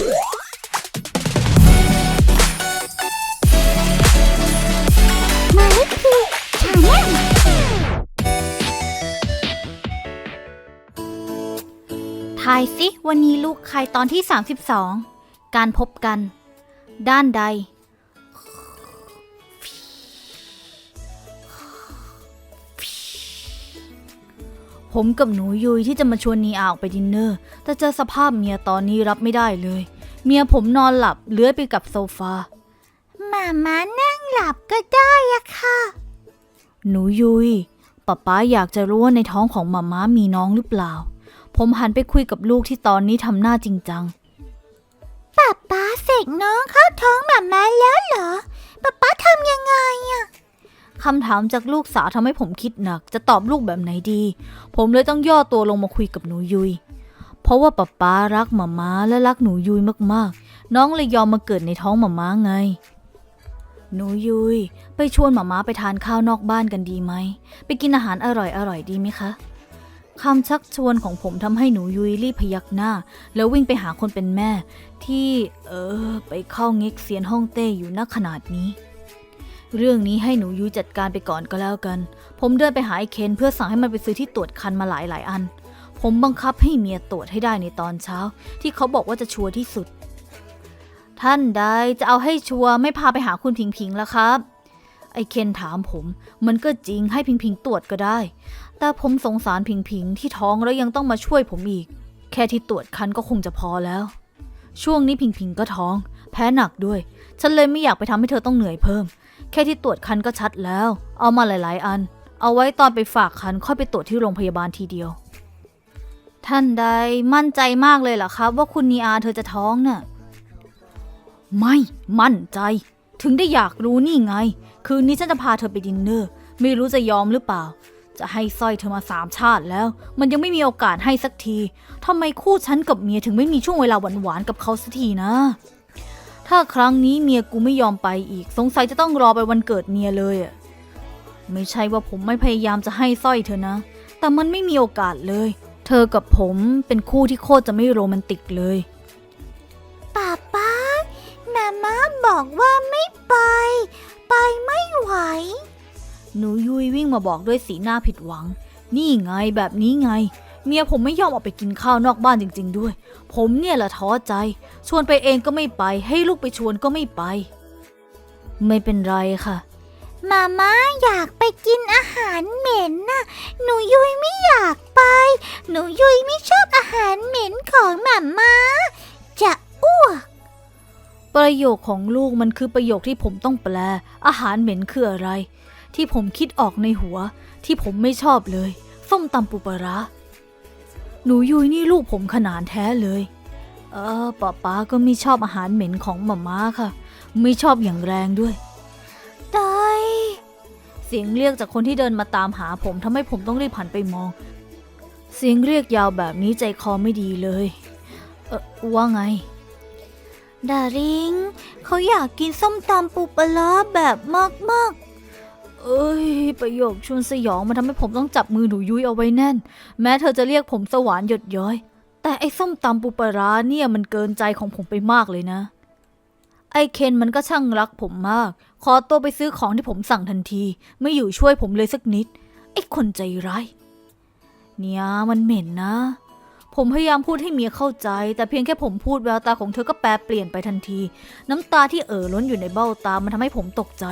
ทายสิวันนี้ลูกใครตอนที่ 32 การพบกัน ด้านใด ผมกับหนูยุยที่จะมาชวนนีอาออกไปดินเนอร์ แต่เจอสภาพเมียตอนนี้รับไม่ได้เลย เมียผมนอนหลับเลื้อยไปกับโซฟามามานั่งหลับก็ได้อะค่ะ หนูยุยป๊าป๊าอยากจะรู้ว่าในท้องของหมาม้ามีน้องหรือเปล่า ผมหันไปคุยกับลูกที่ตอนนี้ทำหน้าจริงจังป๊าป๊าเสกน้องเข้าท้องมามาแล้วเหรอป๊าป๊าทำยังไงอะ คำถามจากลูกสาวทำให้ผมคิดหนัก จะตอบลูกแบบไหนดี ผมเลยต้องย่อตัวลงมาคุยกับหนูยุย เพราะว่าป๊าป๊ารักหมาม้าและรักหนูยุยมากๆ น้องเลยยอมมาเกิดในท้องหมาม้าไง หนูยุย ไปชวนหมาม้าไปทานข้าวนอกบ้านกันดีไหม ไปกินอาหารอร่อยๆดีไหมคะคำชักชวนของผมทำให้หนูยุยรีบพยักหน้า แล้ววิ่งไปหาคนเป็นแม่ ที่ เออ ไปเข้าเง็กเซียนห้องเต้อยู่ณขนาดนี้ เรื่องนี้ให้หนูยุ้ยจัดการไปก่อนก็แล้วกัน ผมเดินไปหาไอ้เคนเพื่อสั่งให้มันไปซื้อที่ตรวจคันมาหลายหลายอัน ผมบังคับให้เมียตรวจให้ได้ในตอนเช้า ที่เขาบอกว่าจะชัวร์ที่สุด ท่านใดจะเอาให้ชัวร์ไม่พาไปหาคุณพิงพิงแล้วครับ ไอ้เคนถามผม มันก็จริงให้พิงพิงตรวจก็ได้ แต่ผมสงสารพิงพิงที่ท้องแล้วยังต้องมาช่วยผมอีก แค่ที่ตรวจคันก็คงจะพอแล้ว ช่วงนี้พิงพิงก็ท้อง แพ้หนักด้วย ฉันเลยไม่อยากไปทำให้เธอต้องเหนื่อยเพิ่ม แค่ที่ตรวจคันก็ชัดแล้ว เอามาหลาย ๆ อัน เอาไว้ตอนไปฝากคันค่อยไปตรวจที่โรงพยาบาลทีเดียว ท่านใดมั่นใจมากเลยเหรอครับว่าคุณนีอาเธอจะท้องน่ะ ไม่มั่นใจ ถึงได้อยากรู้นี่ไง คืนนี้ฉันจะพาเธอไปดินเนอร์ ไม่รู้จะยอมหรือเปล่า จะให้สร้อยเธอมาสามชาติแล้ว มันยังไม่มีโอกาสให้สักทีทำไมคู่ฉันกับเมียถึงไม่มีช่วงเวลาหวานๆกับเขาสักทีนะ ถ้าครั้งนี้เมียกูไม่ยอมไปอีก สงสัยจะต้องรอไปวันเกิดเมียเลยอะไม่ใช่ว่าผมไม่พยายามจะให้สร้อยเธอนะ แต่มันไม่มีโอกาสเลย เธอกับผมเป็นคู่ที่โคตรจะไม่โรแมนติกเลยป๊าป๊ามามาบอกว่าไม่ไป ไปไม่ไหว หนูยุยวิ่งมาบอกด้วยสีหน้าผิดหวัง นี่ไงแบบนี้ไง เมียผมไม่ยอมออกไปกินข้าวนอกบ้านจริง ๆ ด้วย ผมเนี่ยแหละท้อใจ ชวนไปเองก็ไม่ไป ให้ลูกไปชวนก็ไม่ไป ไม่เป็นไรค่ะ มาม่าอยากไปกินอาหารเหม็นน่ะ หนูยุยไม่อยากไป หนูยุยไม่ชอบอาหารเหม็นของมาม่าจะอ้วก ประโยคของลูกมันคือประโยคที่ผมต้องแปล อาหารเหม็นคืออะไร ที่ผมคิดออกในหัว ที่ผมไม่ชอบเลยส้มตำปูปลาร้า หนูยุยนี่ลูกผมขนาดแท้เลย เออป้าป๊าก็ไม่ชอบอาหารเหม็นของหม่าม้าค่ะ ไม่ชอบอย่างแรงด้วย ตาย เสียงเรียกจากคนที่เดินมาตามหาผมทำให้ผมต้องรีบหันไปมอง เสียงเรียกยาวแบบนี้ใจคอไม่ดีเลย เออว่าไง ดาริง เขาอยากกินส้มตำปูปลาแบบมากๆ เอ้ย ประโยคชวนสยองมันทำให้ผมต้องจับมือหนูยุ้ยเอาไว้แน่น แม้เธอจะเรียกผมสวานหยดย้อย แต่ไอ้ส้มตำปูปลาร้าเนี่ยมันเกินใจของผมไปมากเลยนะ ไอ้เคนมันก็ช่างรักผมมาก ขอตัวไปซื้อของที่ผมสั่งทันที ไม่อยู่ช่วยผมเลยสักนิด ไอ้คนใจร้ายเนี่ยมันเหม็นนะ ผมพยายามพูดให้เมียเข้าใจ แต่เพียงแค่ผมพูดแววตาของเธอก็แปรเปลี่ยนไปทันที น้ำตาที่เอ่อล้นอยู่ในเบ้าตามันทำให้ผมตกใจ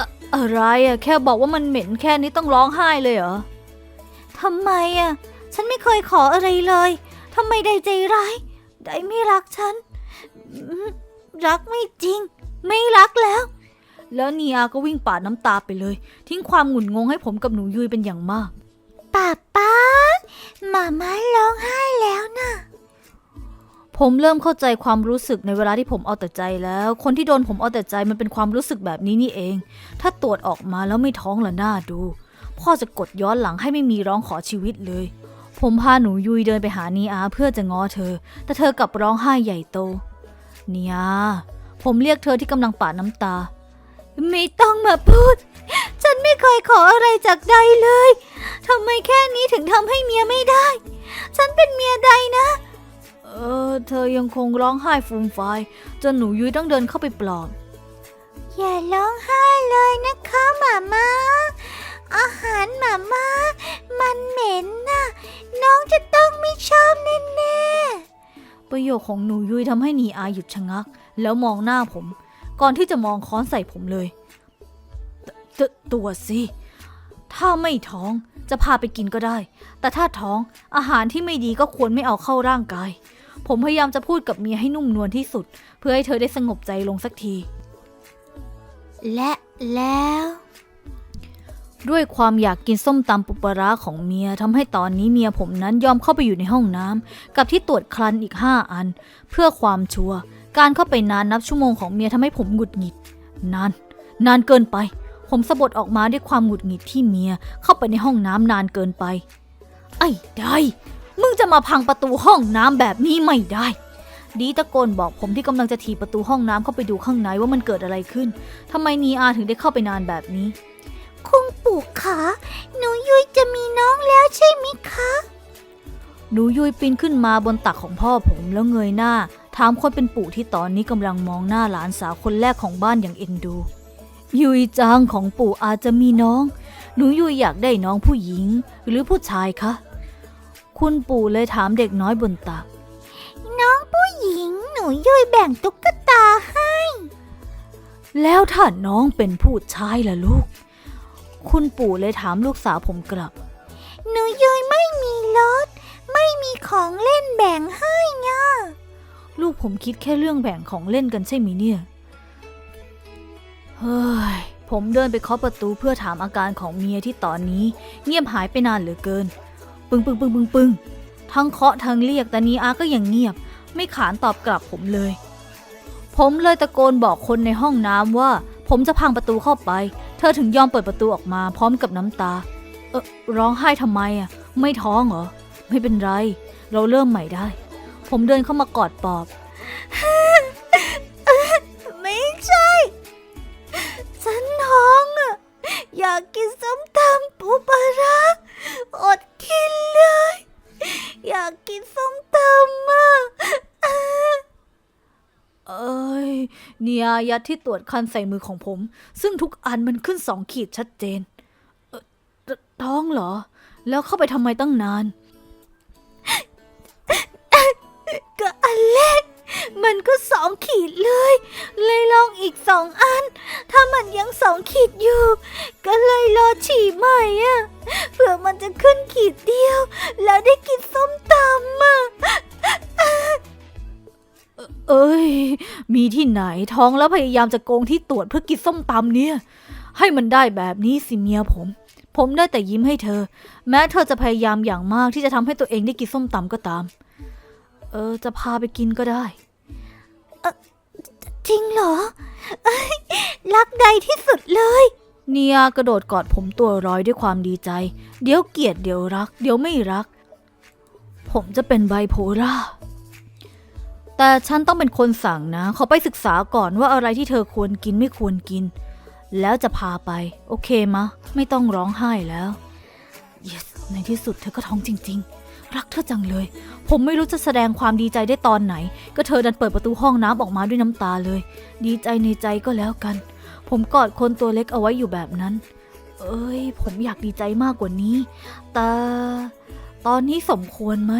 อะอะไรอะแค่บอกว่ามันเหม็นแค่นี้ต้องร้องไห้เลยเหรอทำไมอะฉันไม่เคยขออะไรเลยทำไมได้ใจร้ายได้ไม่รักฉัน รักไม่จริง ไม่รักแล้ว แล้วเนียก็วิ่งปาดน้ำตาไปเลย ทิ้งความหงุดงงให้ผมกับหนูยุยเป็นอย่างมากป้าป้าหมาม่าร้องไห้แล้วนะ ผมเริ่มเข้าใจความรู้สึกในเวลาที่ผมเอาแต่ใจแล้ว คนที่โดนผมเอาแต่ใจมันเป็นความรู้สึกแบบนี้นี่เอง ถ้าตรวจออกมาแล้วไม่ท้องละหน่าดู พ่อจะกดย้อนหลังให้ไม่มีร้องขอชีวิตเลย ผมพาหนูยุยเดินไปหานีอาเพื่อจะง้อเธอ แต่เธอกลับร้องไห้ใหญ่โตเนียผมเรียกเธอที่กำลังปาดน้ำตา ไม่ต้องมาพูด ฉันไม่เคยขออะไรจากใดเลยทำไมแค่นี้ถึงทำให้เมียไม่ได้ ฉันเป็นเมียใดนะ เอเออ เธอยังคงร้องไห้ฟูมฟายจนหนูยุ้ยต้องเดินเข้าไปปลอบ อย่าร้องไห้เลยนะคะหมามาอาหารหมามามันเหม็นน่ะน้องจะต้องไม่ชอบแน่ประโยคของหนูยุ้ยทำให้นีอาหยุดชะงัก แล้วมองหน้าผม ก่อนที่จะมองค้อนใส่ผมเลยตตตัวสิถ้าไม่ท้องจะพาไปกินก็ได้ แต่ถ้าท้องอาหารที่ไม่ดีก็ควรไม่เอาเข้าร่างกาย ผมพยายามจะพูดกับเมียให้นุ่มนวลที่สุด เพื่อให้เธอได้สงบใจลงสักทีๆและแล้ว ด้วยความอยากกินส้มตำปุปลาร้าของเมียทำให้ตอนนี้เมียผมนั้นยอมเข้าไปอยู่ในห้องน้ำกับที่ตรวจคลันอีกห้าอัน เพื่อความชัวร์การเข้าไปนานนับชั่วโมงของเมียทำให้ผมหงุดหงิด นาน นานเกินไป ผมสะบดออกมาด้วยความหงุดหงิดที่เมียเข้าไปในห้องน้ำนานเกินไป ไอ้ได้ มึงจะมาพังประตูห้องน้ำแบบนี้ไม่ได้ ดีตะโกนบอกผมที่กำลังจะถีบประตูห้องน้ำเข้าไปดูข้างในว่ามันเกิดอะไรขึ้นทำไมนีอาถึงได้เข้าไปนานแบบนี้คุณปู่คะหนูยุ้ยจะมีน้องแล้วใช่ไหมคะ หนูยุยปีนขึ้นมาบนตักของพ่อผมแล้วเงยหน้า ถามคนเป็นปู่ที่ตอนนี้กำลังมองหน้าหลานสาวคนแรกของบ้านอย่างเอ็นดู ยุยจางของปู่อาจจะมีน้อง หนูยุยอยากได้น้องผู้หญิง หรือผู้ชายคะ คุณปู่เลยถามเด็กน้อยบนตัก น้องผู้หญิงหนูยุ้ยแบ่งตุ๊กตาให้ แล้วถ้าน้องเป็นผู้ชายล่ะลูก คุณปู่เลยถามลูกสาวผมกลับ หนูยุ้ยไม่มีรถ ไม่มีของเล่นแบ่งให้นะลูกผมคิดแค่เรื่องแบ่งของเล่นกันใช่ไหมเนี่ย เฮ้ย ผมเดินไปเคาะประตูเพื่อถามอาการของเมียที่ตอนนี้ เงียบหายไปนานเหลือเกิน ปึงปึงปึงปึงปึงทั้งเคาะทั้งเรียกแต่นีอาก็ยังเงียบ ไม่ขานตอบกลับผมเลย ผมเลยตะโกนบอกคนในห้องน้ำว่า ผมจะพังประตูเข้าไป เธอถึงยอมเปิดประตูออกมาพร้อมกับน้ำตา เออร้องไห้ทำไมอะ ไม่ท้องเหรอ ไม่เป็นไร เราเริ่มใหม่ได้ ผมเดินเข้ามากอดปอบ ไม่ใช่ ฉันท้องอะ อยากกินส้มตำปูปลาร้าอด กินเลย อยากกินส้มตำอะเอ้ยเนียยัดที่ตรวจคันใส่มือของผม ซึ่งทุกอันมันขึ้นสองขีดชัดเจนท้องเหรอ แล้วเข้าไปทำไมตั้งนาน ก็อันแรกมันก็สองขีดเลยเลย องอีกสองอัน ถ้ามันยังสองขีดอยู่ ก็เลยรอฉี่ใหม่อะเผื่อมันจะขึ้นขีดเดียว แล้วได้กินส้มตำอะเอ้ย มีที่ไหนท้องแล้วพยายามจะโกงที่ตรวจเพื่อกินส้มตำเนี่ย ให้มันได้แบบนี้สิเมียผม ผมได้แต่ยิ้มให้เธอ แม้เธอจะพยายามอย่างมากที่จะทำให้ตัวเองได้กินส้มตำก็ตาม เออ จะพาไปกินก็ได้ จริงเหรอเอ้ย รักใดที่สุดเลย เนียกระโดดกอดผมตัวร้อยด้วยความดีใจ เดี๋ยวเกลียดเดี๋ยวรัก เดี๋ยวไม่รัก ผมจะเป็นไบโพล่า แต่ฉันต้องเป็นคนสั่งนะ ขอไปศึกษาก่อนว่าอะไรที่เธอควรกินไม่ควรกิน แล้วจะพาไป โอเคมะ ไม่ต้องร้องไห้แล้ว yes ในที่สุดเธอก็ท้องจริง ๆ รักเธอจังเลย ผมไม่รู้จะแสดงความดีใจได้ตอนไหน ก็เธอดันเปิดประตูห้องน้ำออกมาด้วยน้ำตาเลย ดีใจในใจก็แล้วกัน ผมกอดคนตัวเล็กเอาไว้อยู่แบบนั้น เอ้ย ผมอยากดีใจมากกว่านี้ แต่ตอนนี้สมควรไหม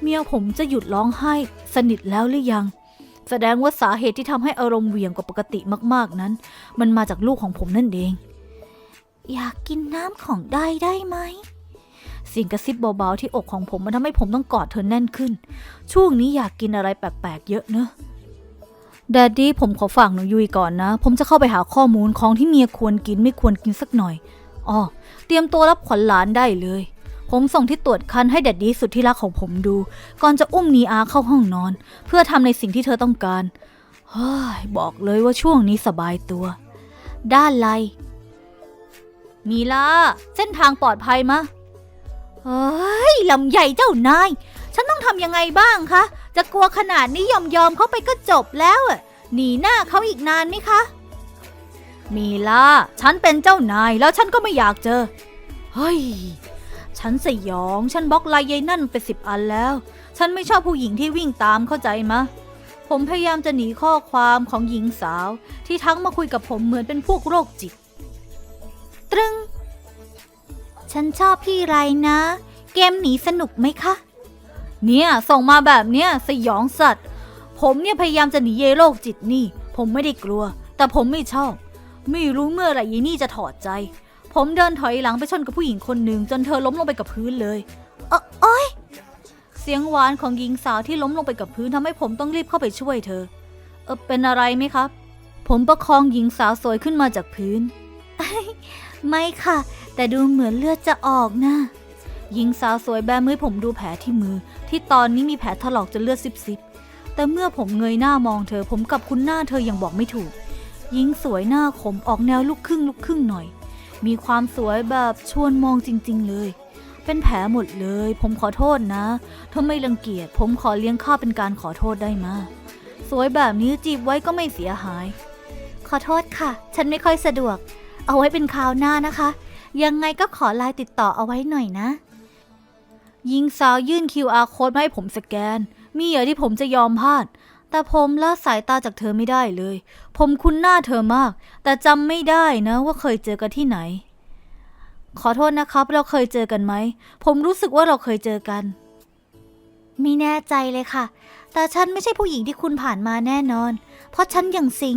เมียผมจะหยุดร้องไห้สนิทแล้วหรือยัง แสดงว่าสาเหตุที่ทำให้อารมณ์เหวี่ยงกว่าปกติมากๆนั้น มันมาจากลูกของผมนั่นเอง อยากกินน้ำของได้ได้ไหม เสียงกระซิบเบาๆที่อกของผมมันทำให้ผมต้องกอดเธอแน่นขึ้น ช่วงนี้อยากกินอะไรแปลกๆเยอะเนอะแดดดี้ผมขอฝากหนูยุยก่อนนะ ผมจะเข้าไปหาข้อมูลของที่เมียควรกินไม่ควรกินสักหน่อยอ๋อเตรียมตัวรับขวัญหลานได้เลย ผมส่งที่ตรวจคันให้แดดดี้สุดที่รักของผมดู ก่อนจะอุ้มนีอาเข้าห้องนอน เพื่อทำในสิ่งที่เธอต้องการเฮ้ยบอกเลยว่าช่วงนี้สบายตัว ด้านไลมีลาเส้นทางปลอดภัยมะ เฮ้ยลำใหญ่เจ้านาย ฉันต้องทำยังไงบ้างคะ จะกลัวขนาดนี้ยอมยอมเข้าไปก็จบแล้วอะหนีหน้าเขาอีกนานไหมคะ มีล่าฉันเป็นเจ้านายแล้วฉันก็ไม่อยากเจอ เฮ้ย ฉันสยอง ฉันบล็อกไลน์ยายนั่นไปสิบอันแล้ว ฉันไม่ชอบผู้หญิงที่วิ่งตามเข้าใจมะ ผมพยายามจะหนีข้อความของหญิงสาว ที่ทั้งมาคุยกับผมเหมือนเป็นพวกโรคจิต ตรึง ฉันชอบพี่ไรนะ เกมหนีสนุกไหมคะ เนี่ย ส่งมาแบบเนี้ยสยองสัตว์ ผมเนี่ยพยายามจะหนีเยโรคจิตนี่ ผมไม่ได้กลัว แต่ผมไม่ชอบ ไม่รู้เมื่อไหร่ยีนี่จะถอดใจ ผมเดินถอยหลังไปชนกับผู้หญิงคนหนึ่งจนเธอล้มลงไปกับพื้นเลยเออโอ๊ยเสียงหวานของหญิงสาวที่ล้มลงไปกับพื้นทำให้ผมต้องรีบเข้าไปช่วยเธอ เออเป็นอะไรไหมครับ ผมประคองหญิงสาวสวยขึ้นมาจากพื้น ไม่ค่ะ แต่ดูเหมือนเลือดจะออกนะ หญิงสาวสวยแบมือผมดูแผลที่มือ ที่ตอนนี้มีแผลถลอกจนเลือดซิบๆแต่เมื่อผมเงยหน้ามองเธอ ผมกับคุ้นหน้าเธออย่างบอกไม่ถูก หญิงสวยหน้าขมออกแนวลูกครึ่งลูกครึ่งหน่อย มีความสวยแบบชวนมองจริง ๆ เลย เป็นแผลหมดเลย ผมขอโทษนะถ้าไม่รังเกียจผมขอเลี้ยงข้าวเป็นการขอโทษได้มาสวยแบบนี้จีบไว้ก็ไม่เสียหาย ขอโทษค่ะ ฉันไม่ค่อยสะดวก เอาไว้เป็นคราวหน้านะคะ ยังไงก็ขอไลน์ติดต่อเอาไว้หน่อยนะหญิงสาวยื่น QR โค้ดมาให้ผมสแกน มีเหรอที่ผมจะยอมพลาด แต่ผมละสายตาจากเธอไม่ได้เลย ผมคุ้นหน้าเธอมาก แต่จำไม่ได้นะว่าเคยเจอกันที่ไหน ขอโทษนะครับ เราเคยเจอกันไหม ผมรู้สึกว่าเราเคยเจอกัน ไม่แน่ใจเลยค่ะ แต่ฉันไม่ใช่ผู้หญิงที่คุณผ่านมาแน่นอน เพราะฉันอยังซิง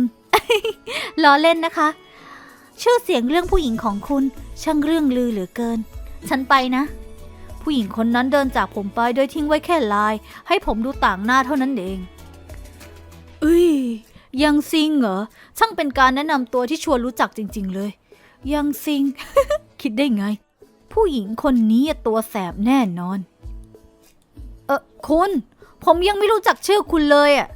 ล้อเล่นนะคะ ชื่อเสียงเรื่องผู้หญิงของคุณช่างเรื่องลือเหลือเกิน ฉันไปนะ ผู้หญิงคนนั้นเดินจากผมไปโดยทิ้งไว้แค่ลาย ให้ผมดูต่างหน้าเท่านั้นเองเอ้ยยังซิงเหรอ ช่างเป็นการแนะนำตัวที่ชวนรู้จักจริง ๆ เลย ยังซิง คิดได้ไง ผู้หญิงคนนี้ตัวแสบแน่นอน เออคุณ ผมยังไม่รู้จักชื่อคุณเลยอะ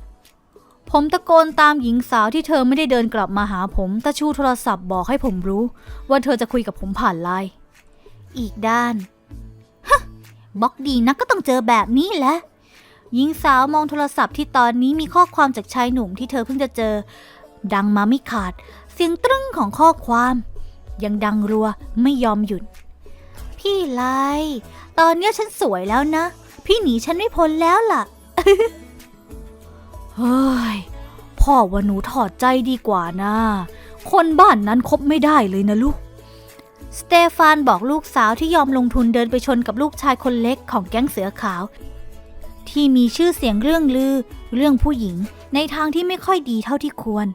ผมตะโกนตามหญิงสาวที่เธอไม่ได้เดินกลับมาหาผมต่ชูโทรศัพท์บอกให้ผมรู้ ว่าเธอจะคุยกับผมผ่านไลน์อีกด้านฮะบล็อกดีนะก็ต้องเจอแบบนี้แหละหญิงสาวมองโทรศัพท์ที่ตอนนี้มีข้อความจากชายหนุ่มที่เธอเพิ่งจะเจอ ดังมาไม่ขาด เสียงตรึ้งของข้อความ ยังดังรัวไม่ยอมหยุด พี่ไลตอนนี้ฉันสวยแล้วนะ พี่หนีฉันไม่พ้นแล้วล่ะ เฮ้ย พ่อว่าหนูถอดใจดีกว่านะ คนบ้านนั้นคบไม่ได้เลยนะลูก สเตฟานบอกลูกสาวที่ยอมลงทุนเดินไปชนกับลูกชายคนเล็กของแก๊งเสือขาว ที่มีชื่อเสียงเรื่องลือ เรื่องผู้หญิงในทางที่ไม่ค่อยดีเท่าที่ควร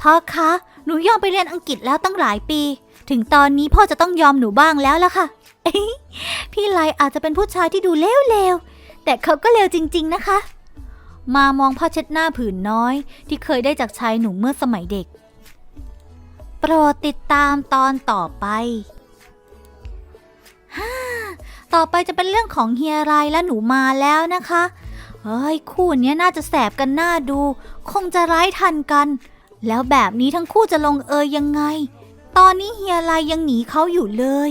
พ่อคะ หนูยอมไปเรียนอังกฤษแล้วตั้งหลายปี ถึงตอนนี้พ่อจะต้องยอมหนูบ้างแล้วล่ะค่ะพี่ไลอาจจะเป็นผู้ชายที่ดูเลวๆแต่เขาก็เลวจริง ๆ นะคะ มามองผ้าเช็ดหน้าผืนน้อย ที่เคยได้จากชายหนุ่มเมื่อสมัยเด็ก โปรดติดตามตอนต่อไปฮ่าต่อไปจะเป็นเรื่องของเฮียไรและหนูมาแล้วนะคะเฮ้ยคู่นี้น่าจะแสบกันหน้าดู คงจะร้ายทันกัน แล้วแบบนี้ทั้งคู่จะลงเอยยังไง ตอนนี้เฮียไรยังหนีเขาอยู่เลย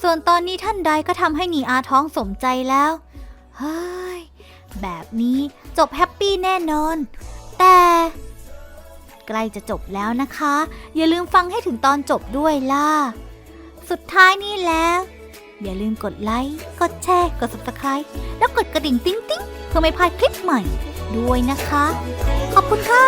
ส่วนตอนนี้ท่านใดก็ทำให้หนีอาท้องสมใจแล้ว เฮ้ย แบบนี้จบแฮปปี้แน่นอน แต่ใกล้จะจบแล้วนะคะ อย่าลืมฟังให้ถึงตอนจบด้วยล่ะ สุดท้ายนี่แล้ว อย่าลืมกดไลค์ กดแชร์ กด subscribe แล้วกดกระดิ่งติ๊งติ๊งเพื่อไม่พลาดคลิปใหม่ด้วยนะคะ ขอบคุณค่ะ